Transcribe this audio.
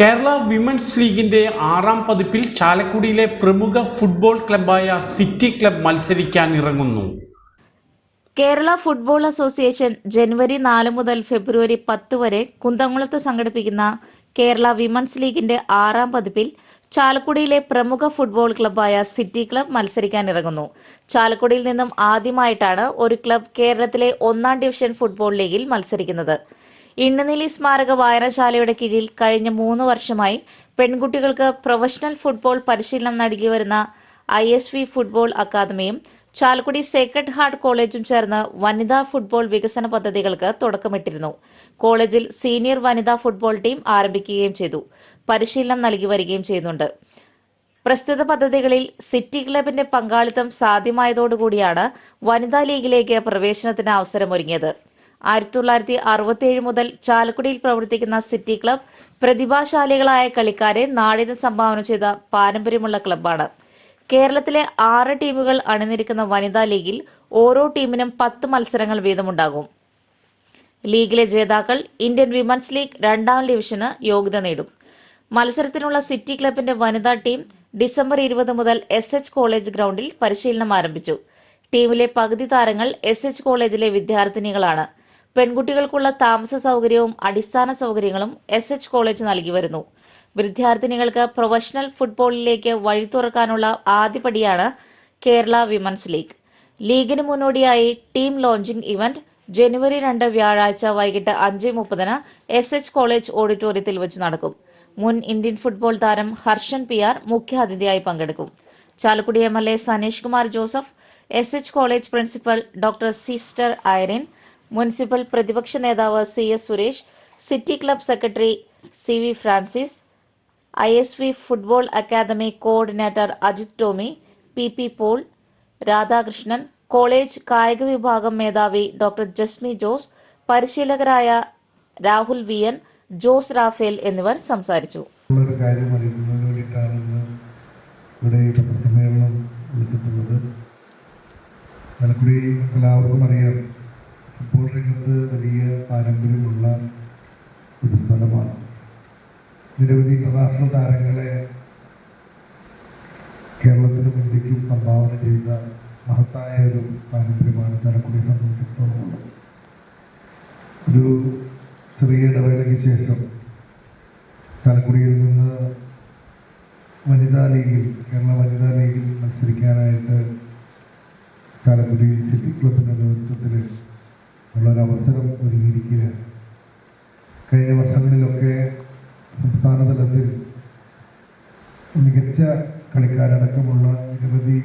Kerala women's ലീഗിന്റെ ആറാം പതിപ്പിൽ ചാലക്കുടിയിലെ പ്രമുഖ ഫുട്ബോൾ ക്ലബായ സിറ്റി ക്ലബ് മത്സരിക്കാൻ ഇറങ്ങുന്നു കേരള ഫുട്ബോൾ അസോസിയേഷൻ ജനുവരി നാല് മുതൽ ഫെബ്രുവരി പത്ത് വരെ കുന്തംകുളത്ത് സംഘടിപ്പിക്കുന്ന കേരള വിമൻസ് ലീഗിന്റെ ആറാം പതിപ്പിൽ ചാലക്കുടിയിലെ പ്രമുഖ ഫുട്ബോൾ ക്ലബ്ബായ സിറ്റി ക്ലബ് മത്സരിക്കാൻ ഇറങ്ങുന്നു ചാലക്കുടിയിൽ നിന്നും ആദ്യമായിട്ടാണ് ഒരു ക്ലബ് കേരളത്തിലെ ഒന്നാം ഡിവിഷൻ ഫുട്ബോൾ ലീഗിൽ മത്സരിക്കുന്നത്. ഇണ്ണനിലി സ്മാരക വായനശാലയുടെ കീഴിൽ കഴിഞ്ഞ മൂന്ന് വർഷമായി പെൺകുട്ടികൾക്ക് പ്രൊഫഷണൽ ഫുട്ബോൾ പരിശീലനം നൽകി വരുന്ന ഐ എസ് വി ഫുട്ബോൾ അക്കാദമിയും ചാലക്കുടി സേക്രഡ് ഹാർട്ട് കോളേജും ചേർന്ന് വനിതാ ഫുട്ബോൾ വികസന പദ്ധതികൾക്ക് തുടക്കമിട്ടിരുന്നു. കോളേജിൽ സീനിയർ വനിതാ ഫുട്ബോൾ ടീം ആരംഭിക്കുകയും ചെയ്തു. പരിശീലനം നൽകി വരികയും ചെയ്യുന്നുണ്ട്. പ്രസ്തുത പദ്ധതികളിൽ സിറ്റി ക്ലബിന്റെ പങ്കാളിത്തം സാധ്യമായതോടുകൂടിയാണ് വനിതാ ലീഗിലേക്ക് പ്രവേശനത്തിന് അവസരമൊരുങ്ങിയത്. ആയിരത്തി തൊള്ളായിരത്തി അറുപത്തിയേഴ് മുതൽ ചാലക്കുടിയിൽ പ്രവർത്തിക്കുന്ന സിറ്റി ക്ലബ് പ്രതിഭാശാലികളായ കളിക്കാരെ നാടിന് സംഭാവന ചെയ്ത പാരമ്പര്യമുള്ള ക്ലബ്ബാണ്. കേരളത്തിലെ ആറ് ടീമുകൾ അണിനിരക്കുന്ന വനിതാ ലീഗിൽ ഓരോ ടീമിനും പത്ത് മത്സരങ്ങൾ വീതമുണ്ടാകും. ലീഗിലെ ജേതാക്കൾ ഇന്ത്യൻ വിമൻസ് ലീഗ് രണ്ടാം ഡിവിഷന് യോഗ്യത നേടും. മത്സരത്തിനുള്ള സിറ്റി ക്ലബിന്റെ വനിതാ ടീം ഡിസംബർ ഇരുപത് മുതൽ എസ് എച്ച് കോളേജ് ഗ്രൗണ്ടിൽ പരിശീലനം ആരംഭിച്ചു. ടീമിലെ പകുതി താരങ്ങൾ എസ് എച്ച് കോളേജിലെ വിദ്യാർത്ഥിനികളാണ്. പെൺകുട്ടികൾക്കുള്ള താമസ സൗകര്യവും അടിസ്ഥാന സൗകര്യങ്ങളും എസ് എച്ച് കോളേജ് നൽകി വരുന്നു. വിദ്യാർത്ഥിനികൾക്ക് പ്രൊഫഷണൽ ഫുട്ബോളിലേക്ക് വഴി തുറക്കാനുള്ള ആദ്യപടിയാണ് കേരള വിമൻസ് ലീഗ് ലീഗിന് മുന്നോടിയായി ടീം ലോഞ്ചിംഗ് ഇവന്റ് ജനുവരി രണ്ട് വ്യാഴാഴ്ച വൈകിട്ട് അഞ്ച് മുപ്പതിന് എസ് എച്ച് കോളേജ് ഓഡിറ്റോറിയത്തിൽ വെച്ച് നടക്കും. മുൻ ഇന്ത്യൻ ഫുട്ബോൾ താരം ഹർഷൻ പി ആർ മുഖ്യാതിഥിയായി പങ്കെടുക്കും. Chalakudy M L A Saneesh Kumar Joseph S H college principal doctor sister Irene municipal പ്രതിപക്ഷ നേതാവ് C S Suresh city club secretary C V Francis I S V football academy coordinator Ajith Tomy P P Paul Radhakrishnan college കായിക വിഭാഗം മേധാവി doctor Jasmi Jose പരിശീലകരായ Rahul V N Jose Raphael എന്നിവർ സംസാരിച്ചു. ഇവിടെ പത്രസമ്മേളനം ചാലക്കുടി എല്ലാവർക്കും അറിയാം. ഫുട്ബോൾ രംഗത്ത് വലിയ പാരമ്പര്യമുള്ള ഒരു സ്ഥലമാണ്. നിരവധി ഇന്റർനാഷണൽ താരങ്ങളെ കേരളത്തിനും ഇന്ത്യക്കും സംഭാവന ചെയ്ത മഹത്തായ ഒരു പാരമ്പര്യമാണ് തലക്കുടി സംബന്ധിച്ചിടത്തോളം. ഒരു ചെറിയ ഇടവേളയ്ക്ക് ശേഷം ചാലക്കുടിയിൽ നിന്ന് വനിതാ ലീഗിൽ കേരള വനിതാ ലീഗിൽ മത്സരിക്കാനായിട്ട് ചാലക്കുടി സിറ്റി ക്ലബിന്റെ നേതൃത്വത്തിൽ ഉള്ളൊരവസരം ഒരുങ്ങിയിരിക്കുകയാണ് കഴിഞ്ഞ വർഷങ്ങളിലൊക്കെ സംസ്ഥാന തലത്തിൽ മികച്ച കളിക്കാരടക്കമുള്ള നിരവധി